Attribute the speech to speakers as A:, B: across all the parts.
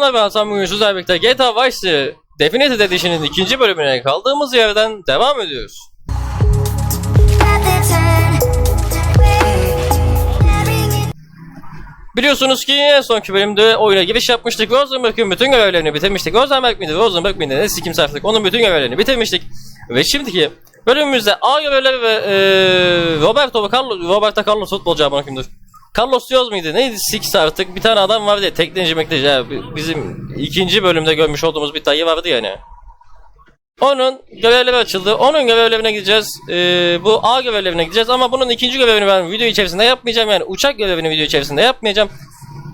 A: Selamlar ben Hasan bugün sizlerle birlikte GTA Vice City Definitive Edition'in ikinci bölümüne kaldığımız yerden devam ediyoruz. Biliyorsunuz ki en sonki bölümde oyuna giriş yapmıştık. Rosenberg'in bütün görevlerini bitirmiştik. Rosenberg miydi? Rosenberg miydi? Ne sikim sarflık. Onun bütün görevlerini bitirmiştik. Ve şimdiki bölümümüzde A görevleri ve eee Roberto Carlos, Roberto Carlos futbolcu koyayım dur. Carlos diyoruz muydu? Neydi? Six artık. Bir tane adam vardı ya. Tekneci mekteci. ya. Bizim ikinci bölümde görmüş olduğumuz bir dayı vardı ya hani. Onun görevleri açıldı. Onun görevlerine gideceğiz. Ee, bu A görevlerine gideceğiz ama bunun ikinci görevini ben video içerisinde yapmayacağım. Yani uçak görevini video içerisinde yapmayacağım.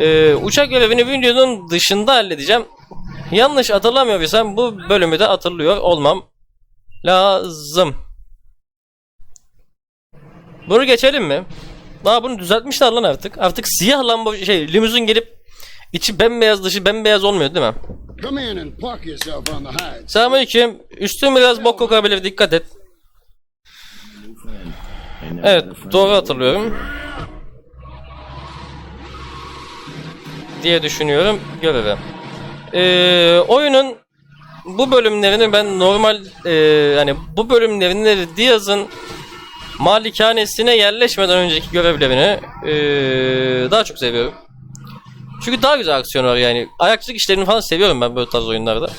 A: Ee, uçak görevini videonun dışında halledeceğim. Yanlış hatırlamıyorsam bu bölümü de hatırlıyor olmam lazım. Bunu geçelim mi? Daha bunu düzeltmişler lan artık. Artık siyah Lambo şey limuzin gelip içi bembeyaz dışı bembeyaz olmuyor değil mi? Selamünaleyküm. Üstüm biraz bok kokabilir dikkat et. Evet doğru hatırlıyorum. Diye düşünüyorum. Görevi. Ee, oyunun bu bölümlerini ben normal e, yani bu bölümlerini Diaz'ın malikanesine yerleşmeden önceki görevlerini e, daha çok seviyorum. Çünkü daha güzel aksiyon var yani. Ayakçılık işlerini falan seviyorum ben böyle tarz oyunlarda.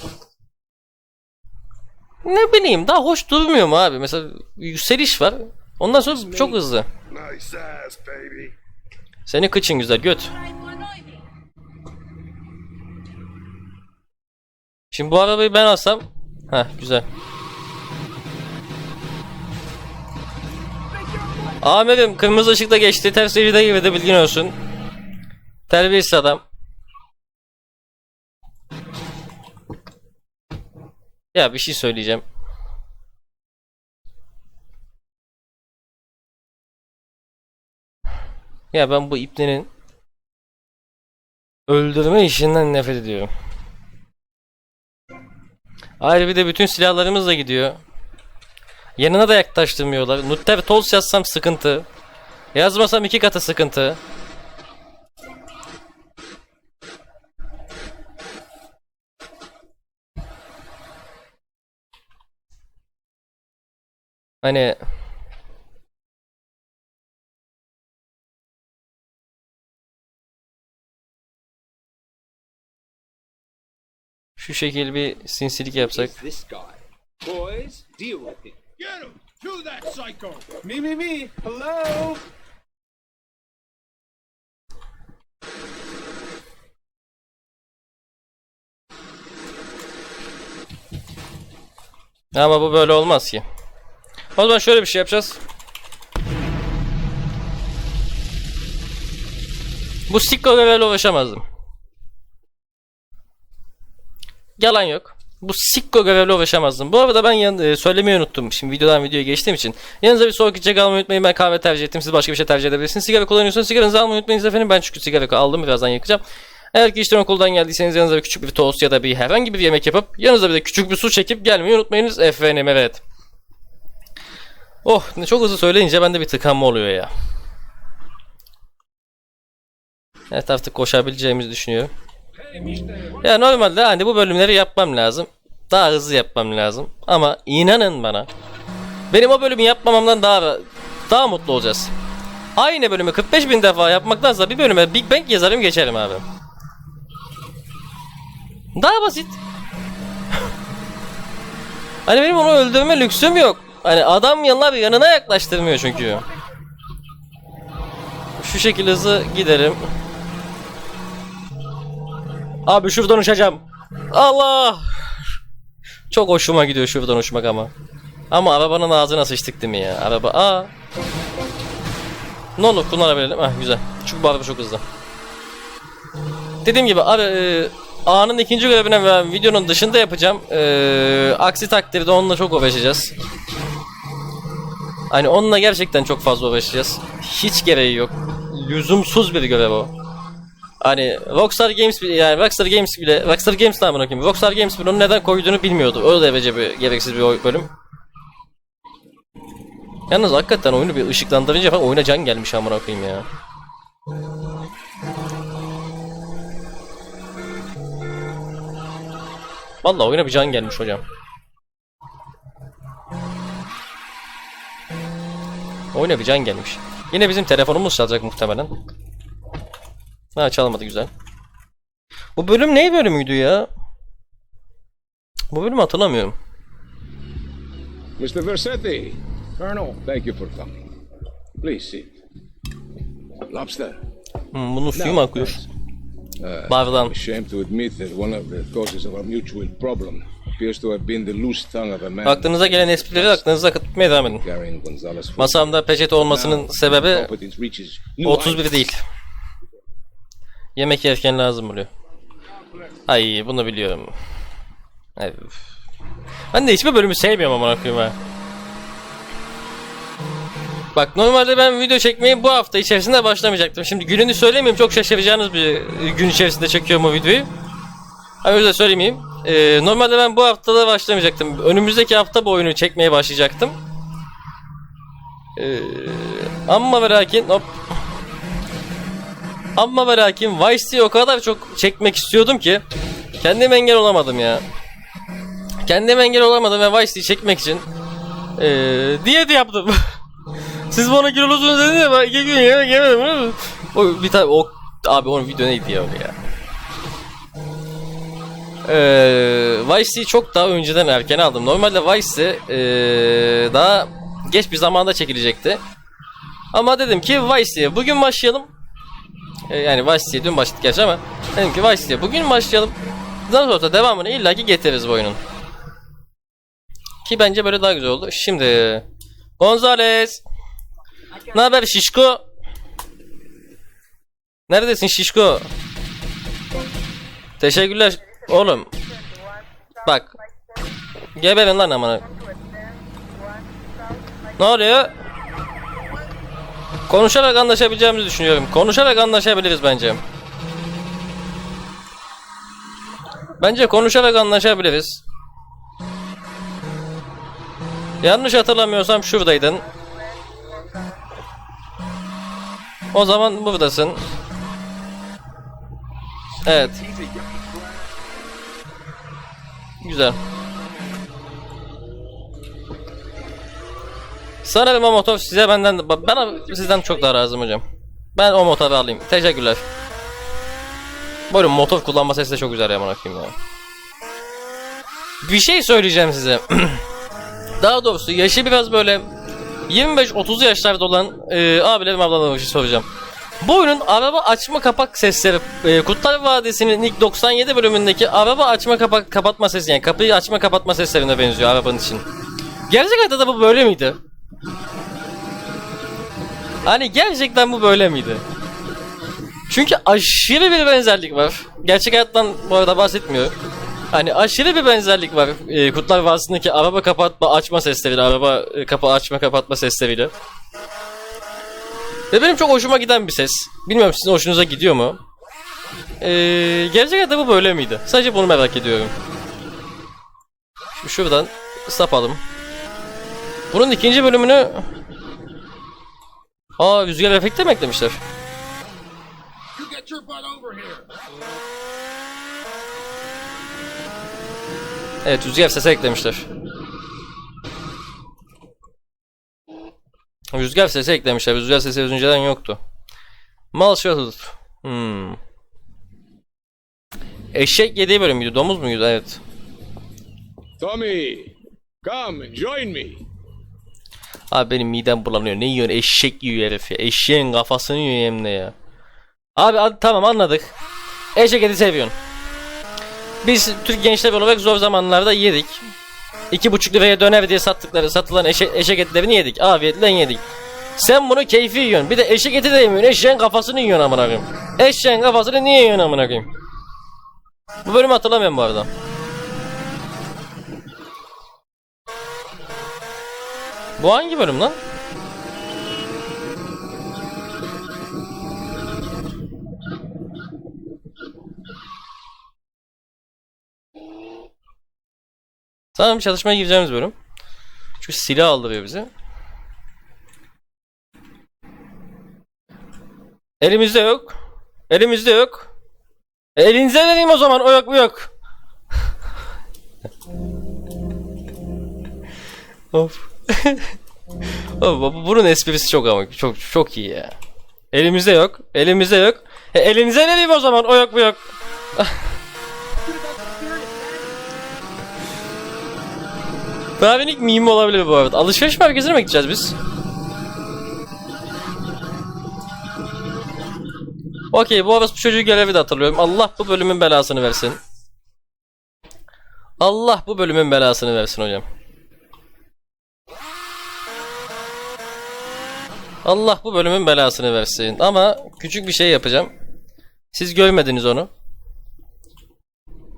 A: Ne bileyim daha hoş durmuyor mu abi? Mesela yükseliş var. Ondan sonra çok hızlı. Senin kıçın güzel göt. Şimdi bu arabayı ben alsam. Heh güzel. Amirim kırmızı ışıkta geçti. Ters şeride girdi bilgin olsun. Terbiyesiz adam. Ya bir şey söyleyeceğim. Ya ben bu ipnenin öldürme işinden nefret ediyorum. Ayrı bir de bütün silahlarımız da gidiyor. Yanına da yaklaştırmıyorlar. Nutter Tols yazsam sıkıntı. Yazmasam iki katı sıkıntı. Hani şu şekil bir sinsilik yapsak.
B: Boys, deal with him.
C: Get him! To that psycho!
B: Me, me, me. Hello.
A: Ama bu böyle olmaz ki. O zaman şöyle bir şey yapacağız. Bu Sikko görevle uğraşamazdım. Yalan yok. Bu Sikko görevle uğraşamazdım. Bu arada ben yan, e, söylemeyi unuttum. Şimdi videodan videoya geçtiğim için. Yanınıza bir soğuk içecek almayı unutmayın. Ben kahve tercih ettim. Siz başka bir şey tercih edebilirsiniz. Sigara kullanıyorsanız sigaranızı almayı unutmayınız efendim. Ben çünkü sigara aldım. Birazdan yakacağım. Eğer ki işten okuldan geldiyseniz yanınıza bir küçük bir tost ya da bir herhangi bir yemek yapıp yanınıza bir de küçük bir su çekip gelmeyi unutmayınız efendim evet. Oh çok hızlı söyleyince bende bir tıkanma oluyor ya. Evet artık koşabileceğimizi düşünüyorum. Ya normalde hani bu bölümleri yapmam lazım. Daha hızlı yapmam lazım. Ama inanın bana. Benim o bölümü yapmamamdan daha daha mutlu olacağız. Aynı bölümü 45 bin defa yapmaktansa bir bölüme Big Bang yazarım geçerim abi. Daha basit. hani benim onu öldürme lüksüm yok. Hani adam yanlar yanına yaklaştırmıyor çünkü. Şu şekilde hızlı giderim. Abi şuradan uçacağım. Allah! Çok hoşuma gidiyor şuradan uçmak ama. Ama arabanın ağzına sıçtık değil mi ya? Araba aa. Ne olur kullanabilelim. Ah güzel. Çünkü bu araba çok hızlı. Dediğim gibi abi e, A'nın ikinci görevine ve videonun dışında yapacağım. E, aksi takdirde onunla çok uğraşacağız. Hani onunla gerçekten çok fazla uğraşacağız. Hiç gereği yok. Lüzumsuz bir görev o. Hani Rockstar Games yani Rockstar Games bile Rockstar Games ne bakayım. Rockstar Games bile onu neden koyduğunu bilmiyordu. Öyle derece bir gereksiz bir bölüm. Yalnız hakikaten oyunu bir ışıklandırınca falan oyuna can gelmiş amına koyayım ya. Vallahi oyuna bir can gelmiş hocam. Oyuna bir can gelmiş. Yine bizim telefonumuz çalacak muhtemelen. Ha çalmadı güzel. Bu bölüm ne bölümüydü ya? Bu bölümü hatırlamıyorum.
D: Mr. Versetti. Colonel. Thank you for coming. Please sit. Lobster.
A: Hmm, bunun suyu mu akıyor? Bardan.
D: Ashamed to admit that one of the causes of our mutual problem appears to have been the loose tongue of a man
A: Aklınıza gelen esprileri aklınıza akıtmaya devam edin. Masamda peçete olmasının sebebi
D: competence reaches new
A: 31
D: heights.
A: değil. Yemek yerken lazım oluyor. Ay bunu biliyorum. Üf. Ben de hiçbir bölümü sevmiyorum ama koyayım ha. Bak normalde ben video çekmeyi bu hafta içerisinde başlamayacaktım. Şimdi gününü söylemeyeyim çok şaşıracağınız bir gün içerisinde çekiyorum o videoyu. Ha öyle söylemeyeyim. Ee, normalde ben bu haftada başlamayacaktım. Önümüzdeki hafta bu oyunu çekmeye başlayacaktım. Ee, ama ve lakin hop. Ama ve lakin Vice City'yi o kadar çok çekmek istiyordum ki kendim engel olamadım ya. Kendim engel olamadım ve Vice City'yi çekmek için ee, diyet yaptım. Siz bana kilolusunuz dediniz ya ben iki gün yemek yemedim. O bir tane o abi onun video neydi ya öyle ya. Ee, Vice City'yi çok daha önceden erken aldım. Normalde Vice City ee, daha geç bir zamanda çekilecekti. Ama dedim ki Vice City'ye bugün başlayalım. Ee, yani Vice City'ye dün başladık gerçi ama dedim ki Vice City'ye bugün başlayalım. Daha sonra devamını illaki getiririz bu oyunun. Ki bence böyle daha güzel oldu. Şimdi Gonzales. Ne haber Şişko? Neredesin Şişko? Teşekkürler oğlum. Bak. Geberin lan amına. Ne oluyor? Konuşarak anlaşabileceğimizi düşünüyorum. Konuşarak anlaşabiliriz bence. Bence konuşarak anlaşabiliriz. Yanlış hatırlamıyorsam şuradaydın. O zaman buradasın. Evet. Güzel. Sanırım o motor size benden ben sizden çok daha razıyım hocam. Ben o motoru alayım. Teşekkürler. Buyurun motor kullanma sesi de çok güzel ya koyayım ya. Bir şey söyleyeceğim size. daha doğrusu yaşı biraz böyle 25-30 yaşlarda olan e, abilerim ablalarıma bir şey soracağım. Bu oyunun araba açma kapak sesleri e, Kurtlar Vadisi'nin ilk 97 bölümündeki araba açma kapak kapatma sesi yani kapıyı açma kapatma seslerine benziyor arabanın için. Gerçek hayatta da bu böyle miydi? Hani gerçekten bu böyle miydi? Çünkü aşırı bir benzerlik var. Gerçek hayattan bu arada bahsetmiyorum. Hani aşırı bir benzerlik var e, Kurtlar Vadisi'ndeki araba kapatma açma sesleriyle, araba e, kapı açma kapatma sesleriyle. Ve benim çok hoşuma giden bir ses. Bilmiyorum sizin hoşunuza gidiyor mu? Ee, gerçek hayatta bu böyle miydi? Sadece bunu merak ediyorum. Şimdi şuradan sapalım. Bunun ikinci bölümünü... Aa rüzgar efekti mi eklemişler? Evet rüzgar sesi eklemişler. Rüzgar sesi eklemişler. Rüzgar sesi önceden yoktu. Mal Shuttle. Hmm. Eşek yediği bölüm müydü? Domuz muydu? Evet.
D: Tommy, come join me.
A: Abi benim midem bulanıyor. Ne yiyorsun? Eşek yiyor herif ya. Eşeğin kafasını yiyor hem ya. Abi ad- tamam anladık. Eşek eti seviyorsun. Biz Türk gençler olarak zor zamanlarda yedik. İki buçuk liraya döner diye sattıkları satılan eşek, eşek etlerini yedik. Afiyetle yedik. Sen bunu keyfi yiyorsun. Bir de eşek eti de yemiyorsun. Eşeğin kafasını yiyorsun amına koyayım. Eşeğin kafasını niye yiyorsun amına koyayım? Bu bölümü hatırlamıyorum bu arada. Bu hangi bölüm lan? Tamam çalışmaya gireceğimiz bölüm. Çünkü silah aldırıyor bize. Elimizde yok. Elimizde yok. E, elinize vereyim o zaman o yok bu yok. of. Oğlum, bu- bunun esprisi çok ama çok çok iyi ya. Elimizde yok. Elimizde yok. E, elinize vereyim o zaman. O yok bu yok. Babinik meme olabilir bu arada. Alışveriş merkezine mi gideceğiz biz? Okey bu arada bu çocuğu görevi de hatırlıyorum. Allah bu bölümün belasını versin. Allah bu bölümün belasını versin hocam. Allah bu bölümün belasını versin. Ama küçük bir şey yapacağım. Siz görmediniz onu.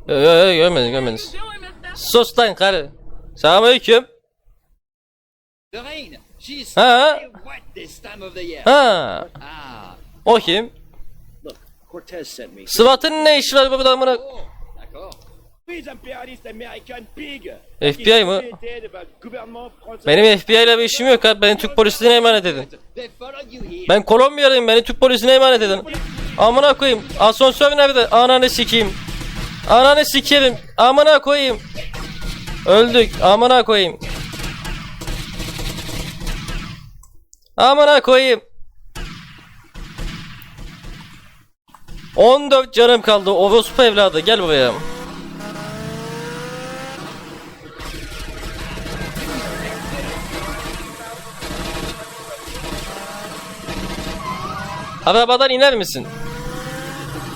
A: Yok yok yo, görmediniz görmediniz. Sus lan karı. Selamünaleyküm. Ha ha. O kim? SWAT'ın ne işi var burada amına? FBI mı? Benim FBI ile bir işim yok abi. Beni Türk polisine emanet edin. Ben Kolombiyalıyım. Beni Türk polisine emanet edin. Amına koyayım. Asansör nerede? Ananı sikeyim. Ananı sikerim. Amına koyayım. Öldük. Amına koyayım. Amına koyayım. 14 canım kaldı. Orospu evladı. Gel buraya. Arabadan iner misin?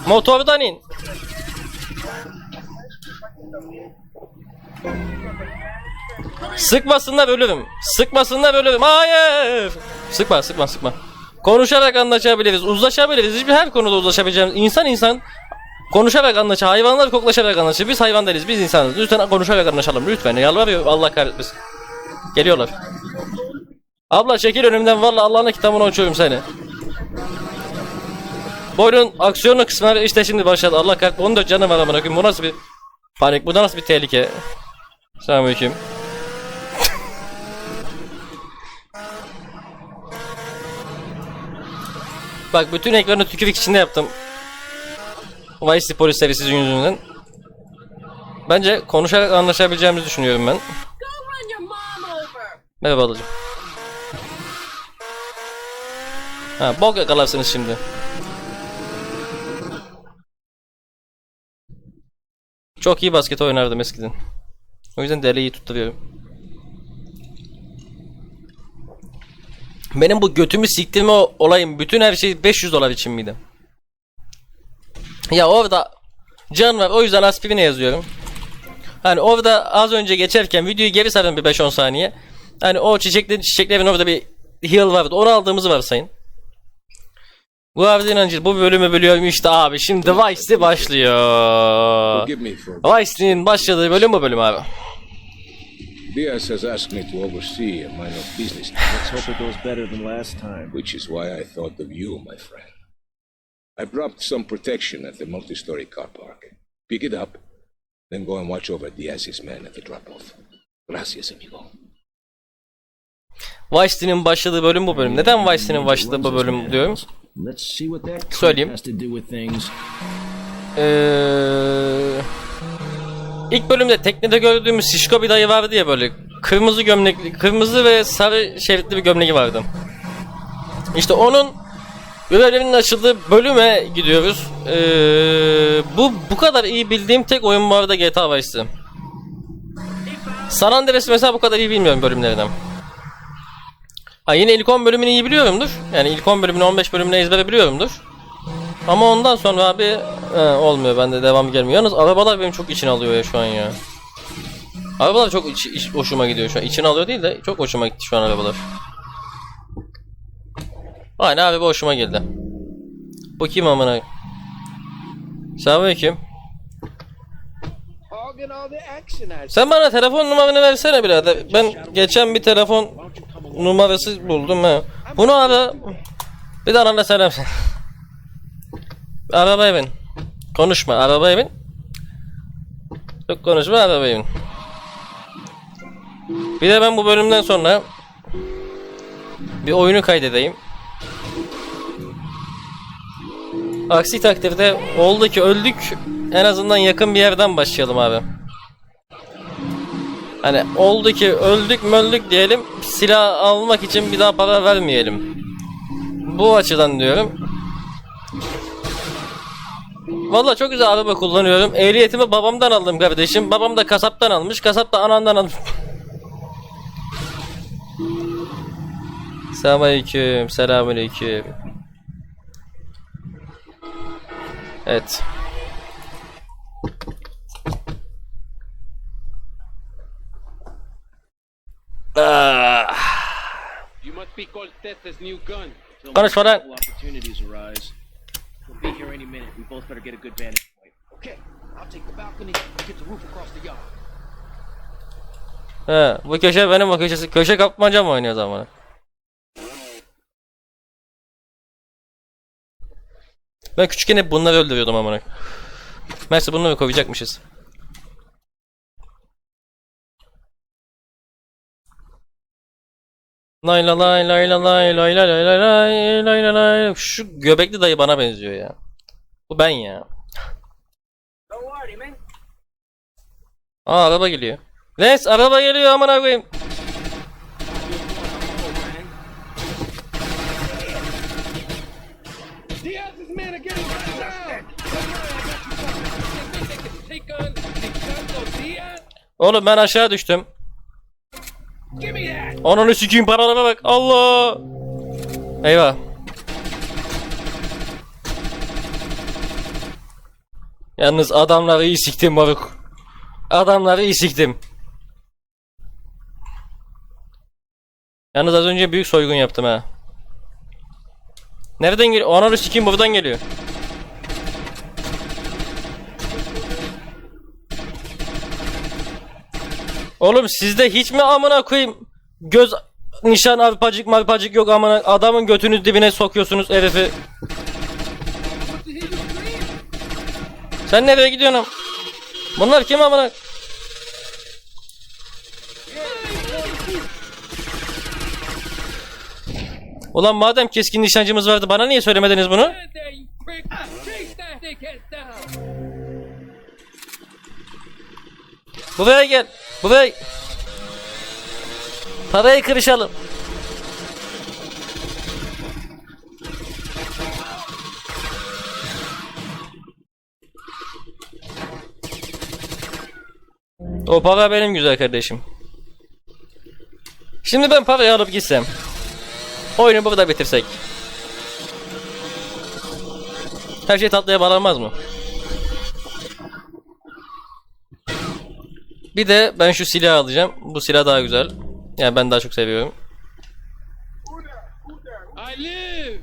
A: Motordan in. Sıkmasınlar ölürüm. Sıkmasınlar ölürüm. Hayır. Sıkma sıkma sıkma. Konuşarak anlaşabiliriz. Uzlaşabiliriz. Hiçbir her konuda uzlaşabileceğimiz. İnsan insan konuşarak anlaşır. Hayvanlar koklaşarak anlaşır. Biz hayvan değiliz. Biz insanız. Lütfen konuşarak anlaşalım. Lütfen. Yalvarıyorum. Allah kahretmesin. Geliyorlar. Abla çekil önümden. Vallahi Allah'ın kitabını açıyorum seni. Bu oyunun aksiyonlu kısmı işte şimdi başladı. Allah kahretsin 14 canım var amına koyayım. Bu nasıl bir panik? Bu da nasıl bir tehlike? Selamünaleyküm. Bak bütün ekranı tükürük içinde yaptım. Vice City polisleri sizin yüzünden. Bence konuşarak anlaşabileceğimizi düşünüyorum ben. Merhaba ablacığım. Ha, bok yakalarsınız şimdi. Çok iyi basket oynardım eskiden. O yüzden deliği tutturuyorum. Benim bu götümü siktirme olayım bütün her şey 500 dolar için miydi? Ya orada can var o yüzden aspirine yazıyorum. Hani orada az önce geçerken videoyu geri sarın bir 5-10 saniye. Hani o çiçeklerin çiçeklerin orada bir heal vardı. Onu aldığımızı varsayın. Guardian Angel bu bölümü bölüyorum işte abi. Şimdi Vice'li başlıyor. Vice'nin başladığı bölüm bu bölüm abi.
D: Diaz has asked me to oversee a minor business,
B: Let's hope it goes better than last time.
D: which is why I thought of you, my friend. I dropped some protection at the multi-story car park. Pick it up, then go and watch over Diaz's men at the drop-off. Gracias, amigo.
A: Vice'nin başladığı bölüm bu bölüm. Neden Vice'nin başladığı bu bölüm diyorum?
B: Let's see what that creep
A: Söyleyeyim.
B: has to do with things.
A: Ee, ilk bölümde teknede gördüğümüz şişko bir dayı vardı ya böyle kırmızı gömlekli, kırmızı ve sarı şeritli bir gömleği vardı. İşte onun görevlerinin açıldığı bölüme gidiyoruz. Ee, bu bu kadar iyi bildiğim tek oyun bu arada GTA Vice'ti. San Andreas mesela bu kadar iyi bilmiyorum bölümlerinden. Ha yine ilk 10 bölümünü iyi biliyorumdur. Yani ilk 10 bölümünü 15 bölümünü ezbere biliyorumdur. Ama ondan sonra abi he, olmuyor bende devam gelmiyor. Yalnız arabalar benim çok içine alıyor ya şu an ya. Arabalar çok iç, iç- hoşuma gidiyor şu an. İçine alıyor değil de çok hoşuma gitti şu an arabalar. Aynen abi bu hoşuma geldi. Bu kim amına? Selamünaleyküm. Sen bana telefon numaranı versene birader. Ben geçen bir telefon numarası buldum ha. Bunu ara. Bir de arada selam. Arabaya bin. Konuşma arabaya bin. Çok konuşma arabaya bin. Bir de ben bu bölümden sonra bir oyunu kaydedeyim. Aksi takdirde oldu ki öldük. En azından yakın bir yerden başlayalım abi. Hani oldu ki öldük möldük diyelim silah almak için bir daha para vermeyelim. Bu açıdan diyorum. Valla çok güzel araba kullanıyorum. Ehliyetimi babamdan aldım kardeşim. Babam da kasaptan almış. Kasap da anandan almış. Selamünaleyküm. Selamünaleyküm. Evet. Ah.
E: You must be Cortez's new gun.
A: Konuş falan.
B: Opportunities arise. We'll be here any minute. We both better get a good vantage point.
C: Okay, I'll take the balcony get the roof across the yard.
A: He, bu köşe benim o köşesi. Köşe kapmaca mı oynuyor zaman? Ben küçükken hep bunları öldürüyordum amına. Mersi bunları kovacakmışız. Lay la lay lay la lay lay la lay la lay lay la lay Şu göbekli dayı bana benziyor ya. Bu ben ya. Aa araba geliyor. Les araba geliyor amına koyayım. Oğlum ben aşağı düştüm. Ananı sikeyim paralara bak. Allah. Eyvah. Yalnız adamları iyi siktim moruk. Adamları iyi siktim. Yalnız az önce büyük soygun yaptım ha. Nereden geliyor? Ananı sikeyim buradan geliyor. Oğlum sizde hiç mi amına koyayım göz nişan arpacık marpacık yok amına adamın götünüz dibine sokuyorsunuz herifi. Sen nereye gidiyorsun? Bunlar kim amına? Ulan madem keskin nişancımız vardı bana niye söylemediniz bunu? Buraya gel. Buraya. Parayı kırışalım. O para benim güzel kardeşim. Şimdi ben parayı alıp gitsem. Oyunu burada bitirsek. Her şey tatlıya bağlanmaz mı? Bir de ben şu silahı alacağım. Bu silah daha güzel. Yani ben daha çok seviyorum.
E: I live,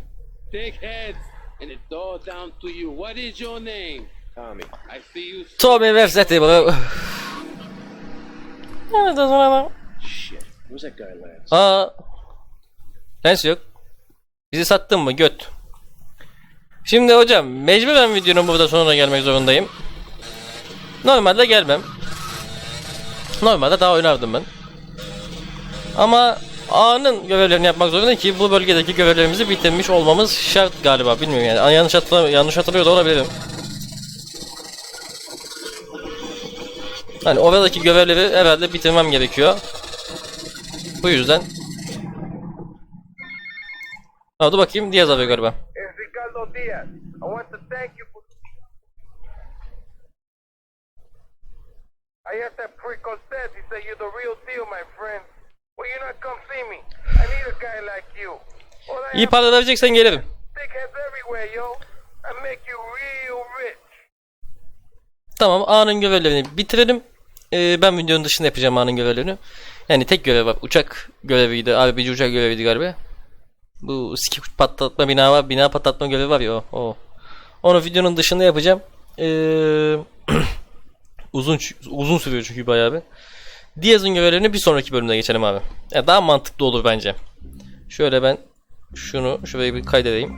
E: dickheads. And it's all down to you. What is your name?
B: Tommy.
E: I see you.
A: Tommy Versetti bro. Evet o zaman
B: Shit. Where's that guy Lance?
A: Aa. Lens yok. Bizi sattın mı göt? Şimdi hocam mecburen videonun burada sonuna gelmek zorundayım. Normalde gelmem. Normalde daha oynardım ben. Ama A'nın görevlerini yapmak zorunda ki bu bölgedeki görevlerimizi bitirmiş olmamız şart galiba. Bilmiyorum yani. Yanlış, hatırlam yanlış hatırlıyor da olabilirim. Hani oradaki görevleri herhalde bitirmem gerekiyor. Bu yüzden. Ha dur bakayım Diaz arıyor galiba.
F: It's Ricardo Diaz. I asked that prick Cortez. He said you're the real deal, my friend. Will you not come see me? I need a guy like you. I
A: İyi
F: have
A: para vereceksen gelirim.
F: dickheads everywhere, yo. I make you real rich.
A: Tamam A'nın görevlerini bitirelim. Ee, ben videonun dışında yapacağım A'nın görevlerini. Yani tek görev var. Uçak göreviydi. RPG uçak göreviydi galiba. Bu skip patlatma bina var. Bina patlatma görevi var ya o. o. Onu videonun dışında yapacağım. Ee, uzun uzun sürüyor çünkü bayağı bir. Diaz'ın görevlerini bir sonraki bölümde geçelim abi. Ya daha mantıklı olur bence. Şöyle ben şunu şuraya bir kaydedeyim.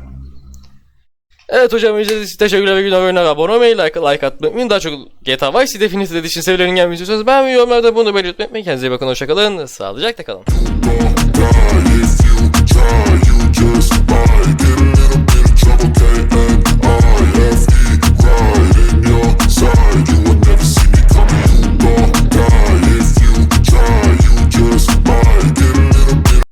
A: Evet hocam izlediğiniz teşekkürler ve günler oyunlara abone olmayı, like, like atmayı unutmayın. Daha çok GTA Vice Definitive için sevilerin gelmeyi istiyorsanız ben yorumlarda bunu belirtmeyi unutmayın. Kendinize iyi bakın, hoşçakalın, sağlıcakla kalın.